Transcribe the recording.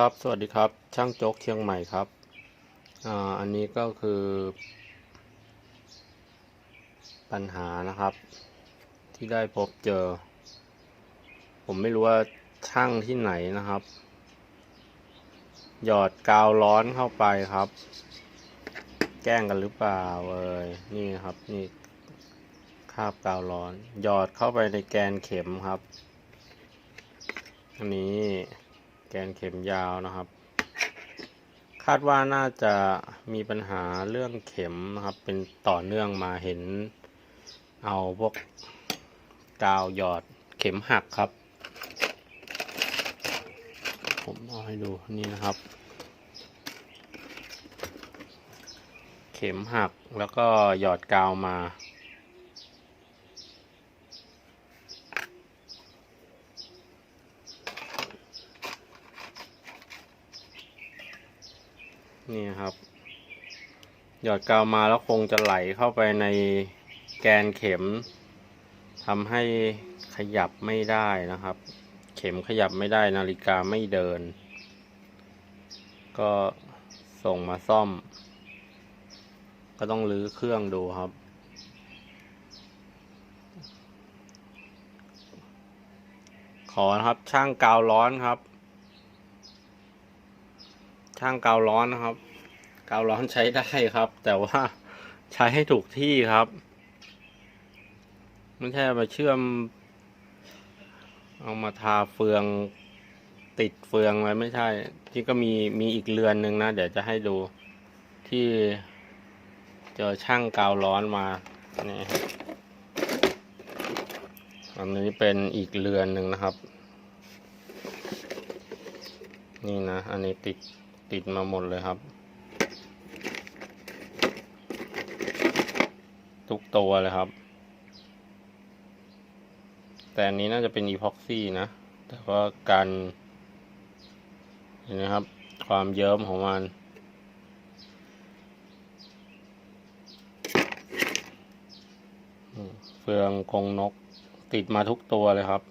ครับ สวัสดีครับ ช่างโจ๊กเชียงใหม่ครับอ่าอันนี้ก็คือ ปัญหานะครับ ที่ได้พบเจอ ผมไม่รู้ว่าช่างที่ไหนนะครับ หยอดกาวร้อนเข้าไปครับ แกล้งกันหรือเปล่าเอ่ยนี่ครับนี่คาบกาวร้อน หยอดเข้าไปในแกนเข็มครับ อันนี้ กนเข็มยาวนะครับ คาดว่าน่าจะมีปัญหาเรื่องเข็มนะครับ เป็นต่อเนื่องมาเห็น เอาพวกกาวหยอดเข็มหักครับ ผมเอาให้ดูนี่นะครับ เข็มหักแล้วก็หยอดกาวมา นี่ครับ หยอดกาวมาแล้วคงจะไหลเข้าไปในแกนเข็มทำให้ขยับไม่ได้นะครับ เข็มขยับไม่ได้นาฬิกาไม่เดิน ก็ส่งมาซ่อม ก็ต้องรื้อเครื่องดูครับ ขอนะครับช่างกาวร้อนครับ ช่างกาวร้อนนะครับ กาวร้อนใช้ได้ครับ แต่ว่าใช้ให้ถูกที่ครับไม่ใช่มาเชื่อม เอามาทาเฟืองติดเฟืองไว้ไม่ใช่ ที่ก็มีมีอีกเรือนหนึ่งนะ เดี๋ยวจะให้ดูที่เจอช่างกาวร้อนมานี่ครับอันนี้เป็นอีกเรือนหนึ่งนะครับ นี่นะ อันนี้ติด ติดมาหมดเลยครับ ทุกตัวเลยครับ แต่อันนี้น่าจะเป็นอีพ็อกซี่นะ แต่ว่าการเห็นไหมครับ ความเยิ้มของมันเฟืองกงนกติดมาทุกตัวเลยครับ